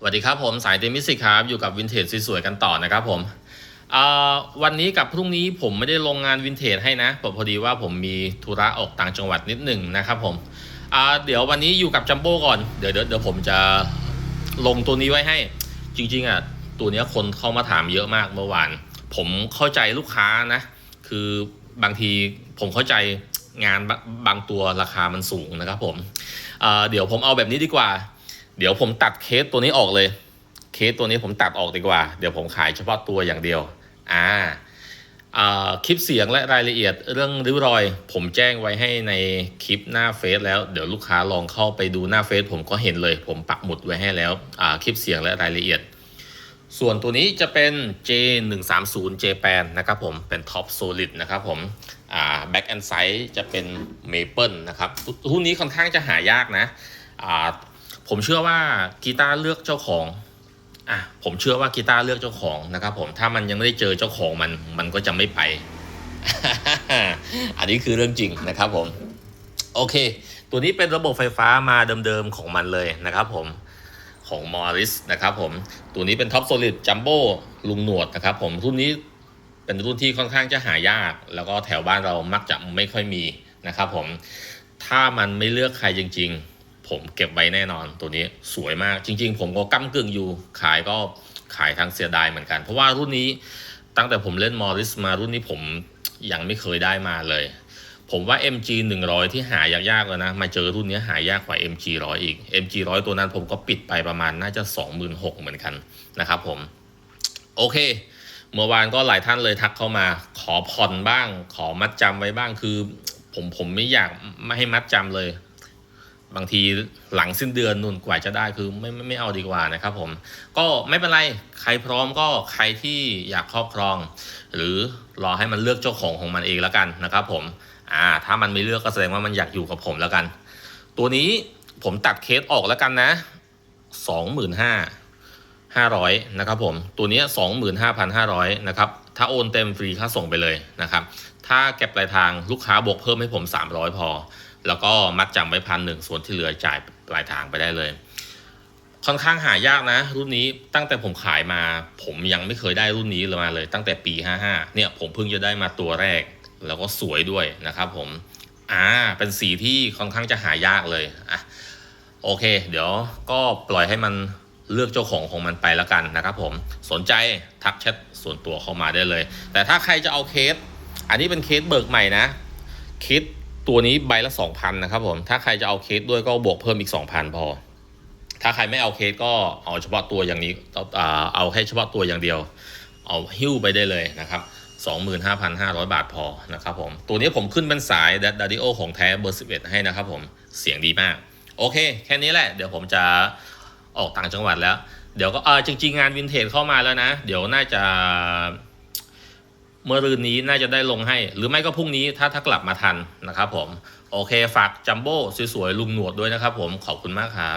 สวัสดีครับผมสายเตมิสิกครับ อยู่กับวินเทจสวยๆกันต่อนะครับผมวันนี้กับพรุ่งนี้ผมไม่ได้ลงงานวินเทจให้นะผมพอดีว่าผมมีธุระออกต่างจังหวัดนิดหนึ่งนะครับผมเดี๋ยววันนี้อยู่กับจัมโบ้ก่อนเดี๋ยวเดี๋ยวผมจะลงตัวนี้ไว้ให้ จริงๆอะตัวนี้คนเข้ามาถามเยอะมากเมื่อวาน ผมเข้าใจลูกค้านะ คือบางทีผมเข้าใจงานบบางตัวราคามันสูงนะครับผมเดี๋ยวผมเอาแบบนี้ดีกว่า เดี๋ยวผมตัดเคสตัวนี้ออกเลย เคสตัวนี้ผมตัดออกดีกว่า เดี๋ยวผมขายเฉพาะตัวอย่างเดียว อ่าคลิปเสียงและรายละเอียดเรื่องริ้วรอย ผมแจ้งไว้ให้ในคลิปหน้าเฟซแล้วเดี๋ยวลูกค้าลองเข้าไปดูหน้าเฟซผมก็เห็นเลย ผมปักหมุดไว้ให้แล้วคลิปเสียงและรายละเอียด ส่วนตัวนี้จะเป็น J130 J8 นะครับผมเป็น Top Solid นะครับผมอ่า Back and Side จะเป็น Maple นะครับรุ่นนี้ค่อนข้างจะหายากนะ ผมเชื่อว่ากีตาร์เลือกเจ้าของอะผมเชื่อว่ากีตาร์เลือกเจ้าของนะครับ ผมถ้ามันยังไม่ได้เจอเจ้าของมันมันก็จะไม่ไป อันนี้คือเรื่องจริงนะครับผม โอเค ตัวนี้เป็นระบบไฟฟ้ามาเดิมๆของมันเลยนะครับ ผมของ Morris นะครับผมตัวนี้เป็น Top Solid Jumbo ลุงหนวดนะครับ ผมรุ่นนี้เป็นรุ่นที่ค่อนข้างจะหายาก แล้วก็แถวบ้านเรามักจะไม่ค่อยมีนะครับ ผมถ้ามันไม่เลือกใครจริง ๆ ผมเก็บไว้แน่นอนตัวนี้สวยมากจริง ๆ ผมก็ก้ากึ่งอยู่ ขายก็ขายทางเสียดายเหมือนกัน เพราะว่ารุ่นนี้ตั้งแต่ผมเล่น Morris มารุ่นนี้ผมยังไม่เคยได้มาเลย ผมว่า MG 100 ที่หายากๆแล้วนะ มาเจอรุ่นนี้หายากกว่า MG 100 อีก MG 100 ตัวนั้นผมก็ปิดไปประมาณน่าจะ 26,000เหมือนกันนะครับผม โอเค เมื่อวานก็หลายท่านเลยทักเข้ามา ขอผ่อนบ้าง ขอมัดจำไว้บ้างคือ ผมผมไม่อยากไม่ให้มัดจำเลย บางทีหลังสิ้นเดือนนุ่นกว่าจะได้คือไม่ไม่ไม่เอาดีกว่านะครับผม ก็ไม่เป็นไรใครพร้อมก็ใครที่อยากครอบครอง หรือรอให้มันเลือกเจ้าของของมันเองแล้วกันนะครับผมอ่าถ้ามันไม่เลือกก็แสดงว่ามันอยากอยู่กับผมแล้วกัน ตัวนี้ผมตัดเคสออกแล้วกันนะสองหมื่นห้าห้าร้อยนะครับผมตัวนี้สองหมื่นห้าพันห้าร้อยนะครับถ้าโอนเต็มฟรีค่าส่งไปเลยนะครับถ้าเก็บปลายทางลูกค้าบวกเพิ่มให้ผมสามร้อยพอ แล้วก็มัดจำไว้พันหนึ่งส่วนที่เหลือจ่ายปลายทางไปได้เลย ค่อนข้างหายากนะ รุ่นนี้ตั้งแต่ผมขายมา ผมยังไม่เคยได้รุ่นนี้เลยมาเลย ตั้งแต่ปี 55 เนี่ยผมเพิ่งจะได้มาตัวแรก แล้วก็สวยด้วยนะครับผมอ่าเป็นสีที่ค่อนข้างจะหายากเลยอะโอเค เดี๋ยวก็ปล่อยให้มันเลือกเจ้าของของมันไปแล้วกันนะครับผมสนใจทักแชทส่วนตัวเข้ามาได้เลย แต่ถ้าใครจะเอาเคส อันนี้เป็นเคสเบิกใหม่นะเคส ตัวนี้ใบละ 2,000 นะครับผม ถ้าใครจะเอาเคสด้วยก็บวกเพิ่มอีก 2,000 พอ ถ้าใครไม่เอาเคสก็เอาเฉพาะตัวอย่างนี้เอาเอาแค่เฉพาะตัวอย่างเดียว เอาหิ้วไปได้เลยนะครับ 25,500 บาทพอนะครับผม ตัวนี้ผมขึ้นเป็นสายดาริโอของแท้เบอร์ 11 ให้นะครับผมเสียงดีมาก โอเค แค่นี้แหละ เดี๋ยวผมจะออกต่างจังหวัดแล้ว เดี๋ยวก็เออจริง ๆ งานวินเทจเข้ามาแล้วนะ เดี๋ยวน่าจะ เมื่อรืนนี้น่าจะได้ลงให้ หรือไม่ก็พรุ่งนี้ถ้าถ้ากลับมาทันนะครับผม โอเคฝากจัมโบ้สวยๆลุงหนวดด้วยนะครับผมขอบคุณมากครับ